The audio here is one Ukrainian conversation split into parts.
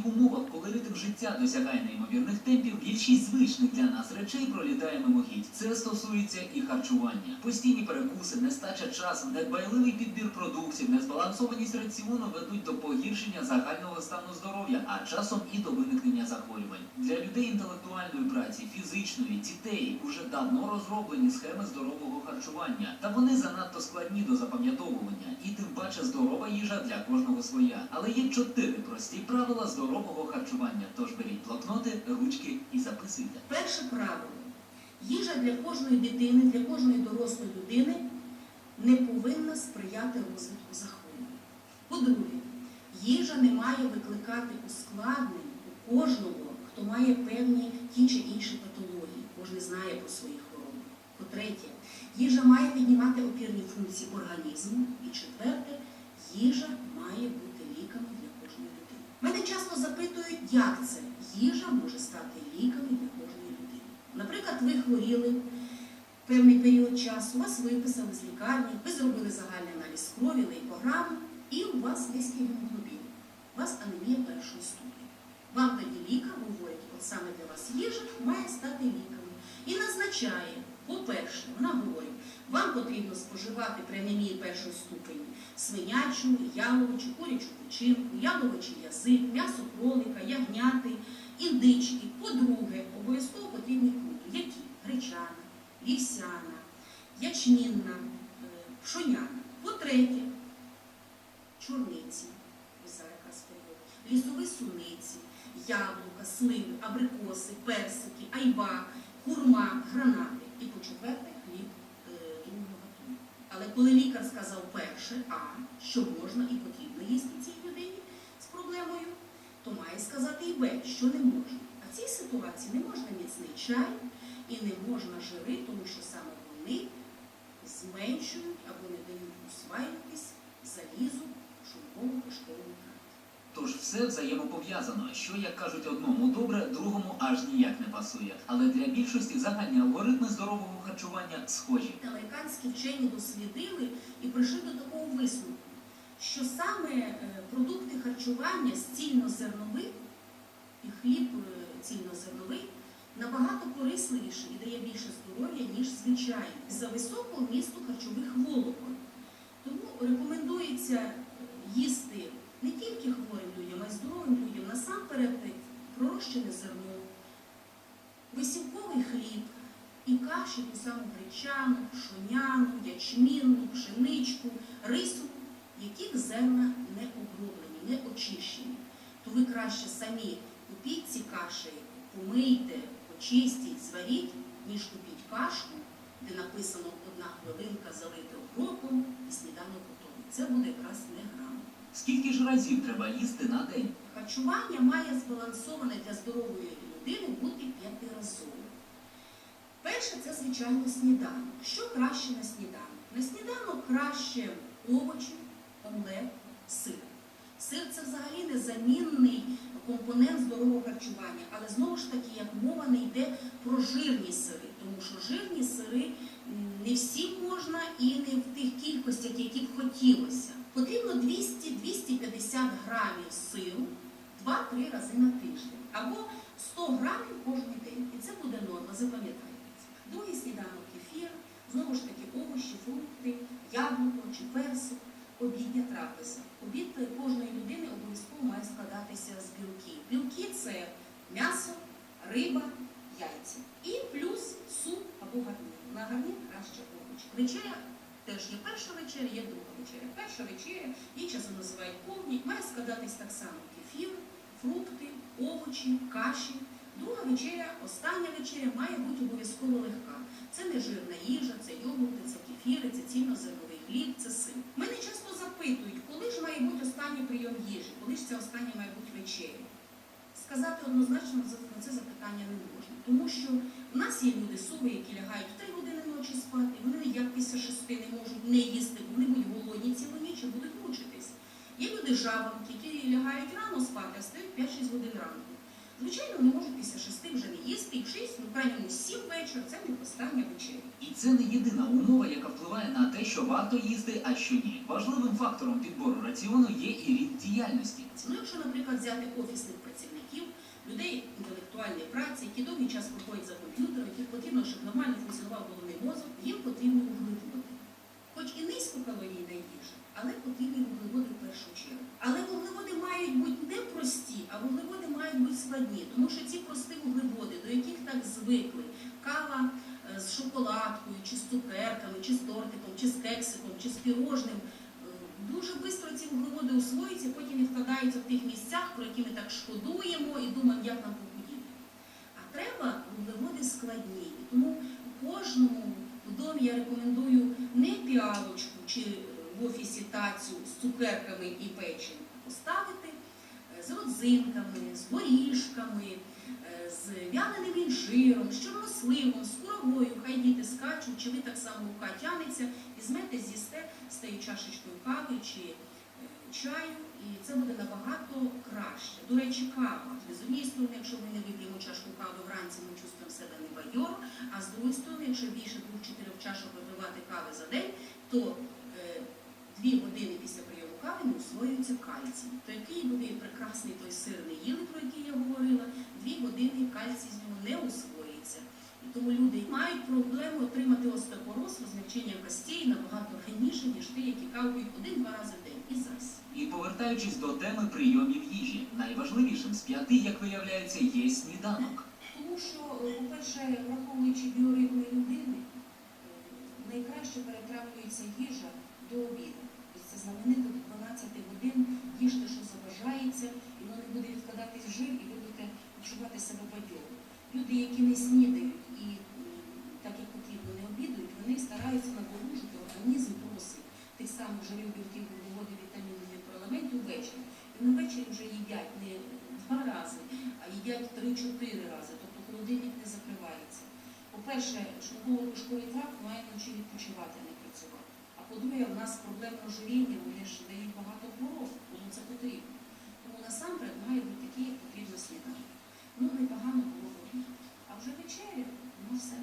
сучасних умовах, коли ритм життя досягає неймовірних темпів, більшість звичних для нас речей пролітає мимохідь. Це стосується і харчування. Постійні перекуси, нестача часу, недбайливий підбір продуктів, незбалансованість раціону ведуть до погіршення загального стану здоров'я, а часом і до виникнення захворювань. Для людей інтелектуальної праці, фізичної, дітей уже давно розроблені схеми здорового харчування, та вони занадто складні до запам'ятовування, і тим паче здорова їжа для кожного своя. Але є чотири прості правила здорового харчування. Тож беріть блокноти, ручки і записуйте. Перше правило. Їжа для кожної дитини, для кожної дорослої людини не повинна сприяти розвитку захворювань. По-друге, їжа не має викликати ускладнень у кожного, хто має певні ті чи інші патології. Кожен знає про свої хвороби. По-третє, їжа має піднімати опірні функції організму. І четверте, їжа має бути ліками. Мене часто запитують, як це їжа може стати ліками для кожної людини. Наприклад, ви хворіли певний період часу, вас виписали з лікарні, ви зробили загальний аналіз крові, лейкограму, і у вас низький гемоглобін. У вас анемія першої ступені. Вам тоді лікар говорить, от саме для вас їжа має стати ліками. І назначає, по-перше, говорить, вам потрібно споживати при анемії першої ступені свинячу, яловичу, курячу печінку, яловичий язик, м'ясо кролика, ягняти, індички. По-друге, обов'язково потрібні крупи. Які? Гречана, вівсяна, ячмінна, е, пшоняна. По-третє, чорниці, якраз лісові суниці, яблука, сливи, абрикоси, персики, айва, хурма, гранати. І по-четверте, хліб е, другого гатунку. Але коли лікар сказав перше, а що можна і потрібно їсти цій людині з проблемою, то має сказати і Б, що не можна. А в цій ситуації не можна міцний чай і не можна жири, тому що саме вони зменшують або не дають усваюватись залізу шлунково кишковому тракті. Тож все взаємопов'язано, що, як кажуть одному добре, другому аж ніяк не пасує. Але для більшості загальні алгоритми здорового харчування схожі. Американські вчені дослідили і прийшли до такого висновку, що саме е, продукти харчування з цільнозернових і хліб е, цільнозерновий набагато корисливіше і дає більше здоров'я, ніж звичайно, за високого вмісту харчових волокон. Тому рекомендується е, їсти не тільки хворим людям, а й здоровим людям насамперед пророщене зерно, висівковий хліб і каші ту саму гречану, пшоняну, ячмінну, пшеничку, рису, яких зерна не оброблені, не очищені. То ви краще самі купіть ці каші, помийте, почистіть, зваріть, ніж купіть кашку, де написано одна хвилинка залити окропом і сніданок готовий. Це буде якраз не грам. Скільки ж разів треба їсти на день? Харчування має збалансоване для здорової людини бути п'ятиразовим. Перше це, звичайно, сніданок. Що краще на сніданок? На сніданок краще овочі, омлет, сир. Сир це взагалі незамінний компонент здорового харчування, але знову ж таки, як мова не йде про жирні сири, тому що жирні сири не всі можна і не в тих кількостях, які б хотілося. Потрібно 200-250 грамів сиру 2-3 рази на тиждень або 100 грамів кожен день. І це буде норма, запам'ятайте. Другий сніданок кефір, знову ж таки овочі, фрукти, яблуко чи персик, обідня трапеза. Обід кожної людини обов'язково має складатися з білків. Білки це м'ясо, риба, яйця. І плюс суп або гарнір. На гарнір краще овочі. Вечеря теж є перша вечеря, є друга вечеря. Перша вечеря, її часом називають повні, має складатись так само кефір, фрукти, овочі, каші. Друга вечеря, остання вечеря має бути обов'язково легка. Це не жирна їжа, це йогурти, це кефіри, це цільнозерновий хліб, це сир. Мене часто запитують, коли ж має бути останній прийом їжі, коли ж це останнє має бути вечеря. Сказати однозначно на це запитання не можна, тому що в нас є люди сови, які лягають в 3 години ночі спати, вони ніяк після шести не можуть не їсти, бо вони будуть голодні цілу ніч і будуть мучитись. Є люди жаворонки, які лягають рано спати, а встають 5-6 годин ранку. Звичайно, вони можуть після шести вже не їсти, і в шість, ну, крайньому сім вечора це не остання вечеря. І це не єдина умова, яка впливає на те, що варто їсти, а що ні. Важливим фактором підбору раціону є і рід діяльності. Ну, якщо, наприклад, взяти офісних працівників, людей інтелектуальної праці, які довгий час проходять за комп'ютером, яких потрібно, щоб нормально функціонував головний мозок, їм потрібні вуглеводи. Хоч і низькокалорійна їжа, але потрібні вуглеводи в першу чергу. Але вуглеводи мають бути не прості, а вуглеводи мають бути складні, тому що ці прості вуглеводи, до яких так звикли, кава е, з шоколадкою, чи з цукерками, чи з тортиком, чи з кексиком, чи з пірожним, дуже швидко ці вуглеводи усвоюються, потім відкладаються в тих місцях, про які ми так шкодуємо і думаємо, як нам похудіти. А треба вуглеводи складні. І Тому кожному в домі я рекомендую не піалочку чи в офісі тацю з цукерками і печенням, а поставити е, з родзинками, з горішками, е, з в'яненим інжиром, з чорносливом, з куровою. Хай діти скачуть, чи ви так само рука тянеться, візьмете, з'їсте з тією чашечкою кави чи е, чаю, і це буде набагато краще. До речі, кава. З однієї сторони, якщо ми не вип'ємо чашку кави вранці, ми чувствуємо себе не бадьоро, а з другої сторони, якщо більше двох-чотирьох чашок випивати кави за день, то е, дві години усвоюється кальцій. То який буде прекрасний той сирний їли, про який я говорила, дві години кальцій з нього не усвоюється. І тому люди мають проблему отримати остеопороз, розмягчення костей набагато раніше, ніж ті, які кавують один-два рази в день. І зась. І повертаючись до теми прийомів їжі, найважливішим з п'яти, як виявляється, є сніданок. Тому що, е, по-перше, враховуючи біоритми людини, е, найкраще перетравлюється їжа до обіду. Це знаменито до 12 годин їжте, що заважається, і воно не буде відкладатись в жир, і ви будете відчувати себе бадьоро. Люди, які не снідають і так як потрібно не обідують, вони стараються нагоружити організм досить тих самих жирів, білків, вуглеводів, вітамінів, мікроелементів ввечері. І на вечері вже їдять не два рази, а їдять 3-4 рази, тобто холодильник не закривається. По-перше, шлунково-кишковий тракт має вночі відпочивати, а не працювати. А по-друге, в нас проблемне ожиріння, вони ж дають багато хвороб, тому це потрібно. Тому насамперед має бути такий, як потрібно сніданок. Ну, непогано було б. А вже вечеря, ну все.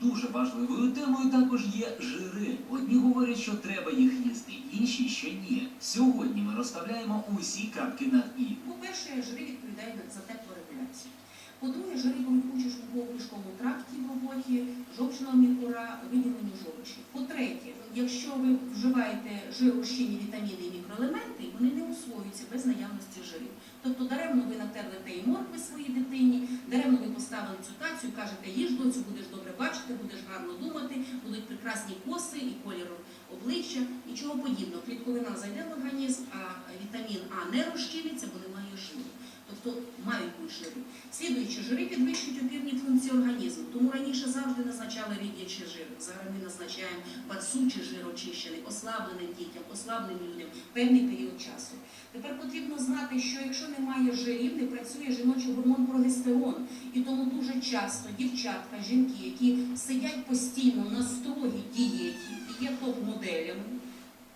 Дуже важливою темою також є жири. Одні говорять, що треба їх їсти, інші що ні. Сьогодні ми розставляємо усі крапки над і. По-перше, жири відповідають за теплорегуляцію. По-друге, жири участь у шлунково-кишковому тракті в роботі жовчного мікура, виділенню жовчі. По-третє, якщо ви вживаєте жиророзчинні вітаміни і мікроелементи, вони не усвоюються без наявності жирів. Тобто даремно ви натерли те і моркви своїй дитині, даремно ви поставили цю тацію, кажете, їж доцю, будеш добре бачити, будеш гарно думати, будуть прекрасні коси і колір обличчя, нічого подібного. Клітковина зайде в організм, а вітамін А не розчиниться, бо немає жиру. Тобто мають бути жири. Слідуючи, жири підвищують опірні функції організму. Тому раніше завжди назначали рідячі жири. Зараз ми назначаємо бацучий жир очищений, ослабленим дітям, ослабленим людям певний період часу. Тепер потрібно знати, що якщо немає жирів, не працює жіночий гормон прогестерон. І тому дуже часто дівчатка, жінки, які сидять постійно на строгій дієті і є топ-моделями,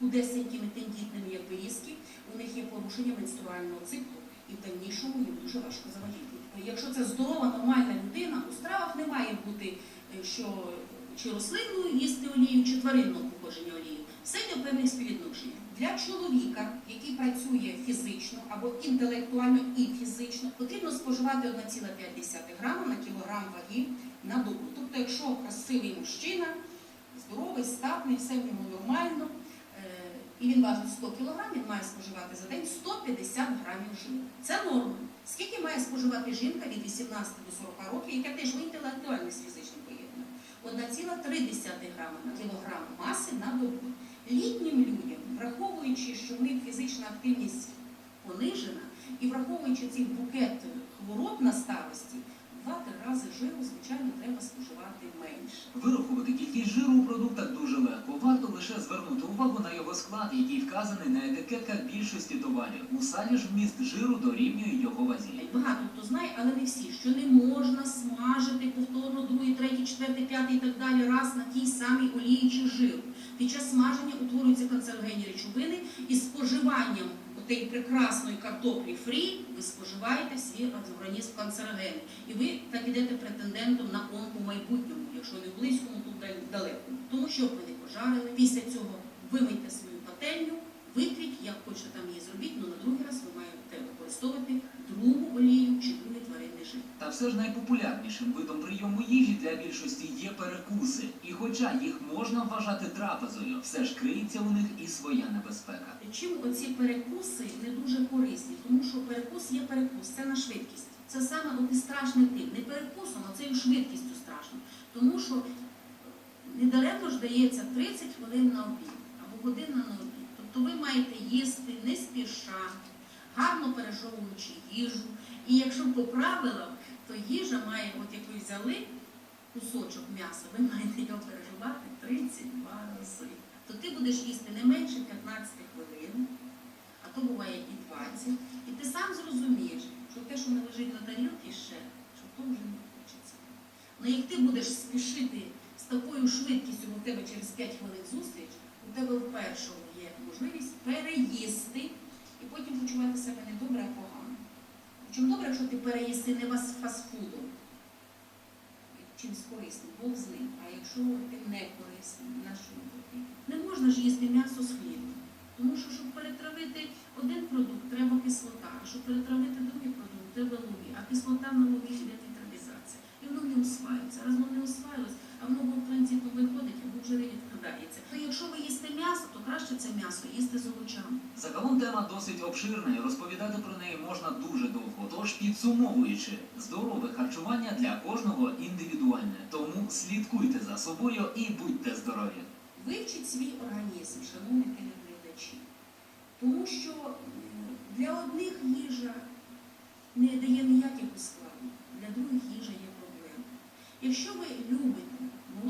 худесенькими, тендітними, як вирізки, у них є порушення менструального циклу, і в дальнішому їм дуже важко завагітніти. Якщо це здорова, нормальна людина, у стравах не має бути, е, що чи рослинну їсти олію, чи тваринного походження олію. Все йде в певних співвідношеннях. Для чоловіка, який працює фізично або інтелектуально і фізично, потрібно споживати 1,5 грама на кілограм ваги на добу. Тобто, якщо красивий мужчина, здоровий, статний, все в ньому нормально, е, і він важить 100 кг, він має споживати за день 150 грамів жиру. Це норма. Скільки має споживати жінка від 18 до 40 років, яка теж в фізичним поєднанням? 1,3 грама на кілограм маси на добу. Літнім людям, враховуючи, що в них фізична активність понижена, і враховуючи цей букет хвороб на старості, 2-3 рази жиру, звичайно, треба споживати менше. Вирахувати кількість жиру у продуктах дуже легко. Варто лише звернути увагу на його склад, який вказаний на етикетках більшості товарів. У салі ж вміст жиру дорівнює його вазі. Багато хто знає, але не всі, що не можна смажити повторно другий, третій, четвертий, п'ятий і так далі раз на тій самій олії чи жиру. Під час смаження утворюються канцерогенні речовини і споживанням отієї прекрасної картоплі фрі, ви споживаєте свій організм канцерогени. І ви так ідете претендентом на онку майбутньому, якщо не в близькому, то далеко. Тому що ви не пожарили. Після цього вимийте свою пательню, витріть, як хочете там її зробіть, але на другий раз ви маєте використовувати другу олію чи другий тваринний жир. Та все ж найпопулярнішим видом прийому їжі для більшості є перекуси. І хоча їх можна вважати трапезою, все ж криється у них і своя небезпека. Чим оці перекуси не дуже корисні? Тому що перекус є перекус, це на швидкість. Це саме от і страшний тип. Не перекусом, а цією швидкістю страшно. Тому що недаремно ж дається 30 хвилин на обід або година на обід. Тобто ви маєте їсти не спіша, гарно пережовуючи їжу. І якщо по правилам, то їжа має, от як ви взяли кусочок м'яса, ви маєте його переживати 32 рази. То ти будеш їсти не менше 15 хвилин, а то буває і 20. І ти сам зрозумієш, що те, що не лежить на тарілці ще, що то вже не хочеться. Ну як ти будеш спішити з такою швидкістю, бо в тебе через 5 хвилин зустріч, у тебе в першому є можливість переїсти і потім почувати себе не добре, а погано. Чим добре, якщо ти переїси не вас фастфудом, чимсь корисним, Бог з ним. А якщо ти не корисним, на що він потрібен? Не можна ж їсти м'ясо з хлібом. Тому що, щоб перетравити один продукт, треба кислота, а щоб перетравити другий продукт, треба луги. А кислота на луги йде нейтралізація. І воно не усваюється. Раз воно не усваюється, а воно в транзиту виходить, або вже відкладається. То якщо ви їсте м'ясо, то краще це м'ясо їсти з овочами. Загалом тема досить обширна і розповідати про неї можна дуже довго. Тож підсумовуючи, здорове харчування для кожного індивідуальне. Тому слідкуйте за собою і будьте здорові. Вивчіть свій організм, шановні телеглядачі. Тому що для одних їжа не дає ніяких ускладнень, для других їжа є проблема. Якщо ви любите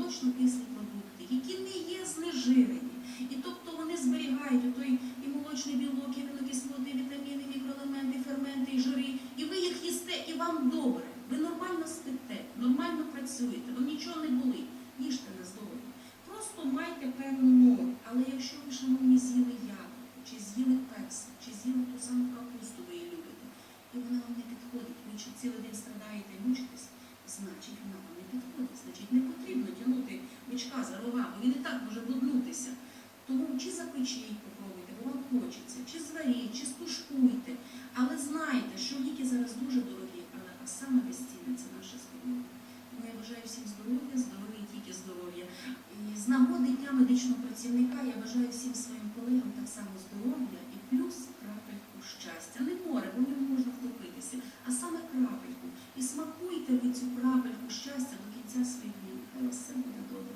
молочно-кислі продукти, які не є знежирені, і тобто вони зберігають той і молочний білок, і амінокислоти, і вітаміни, мікроелементи, ферменти, і жири, і ви їх їсте, і вам добре. Ви нормально спите, нормально працюєте, вам нічого не болить. Їжте на здоров'я. Просто майте певну норму. Але якщо ви, шановні, з'їли яблуко, чи з'їли персик, чи з'їли ту саму капусту, ви її любите, і вона вам не підходить, ви чи цілий день страдаєте і мучитесь, значить вона вам підходить. Значить, не потрібно тягнути бичка за рогами, він і так може блуднутися. Тому чи запечіть попробуйте, бо вам хочеться, чи зваріть, чи стушкуйте. Але знайте, що ліки зараз дуже дорогі, але а саме безцінне це наше здоров'я. Тому я бажаю всім здоров'я, здоров'я і тільки здоров'я. І з нагоди Дня медичного працівника я бажаю всім своїм колегам так само здоров'я плюс крапельку щастя. Не море, бо ньому можна втопитися, а саме крапельку. І смакуйте ви цю крапельку щастя до кінця своїх днів. Хай все буде добре.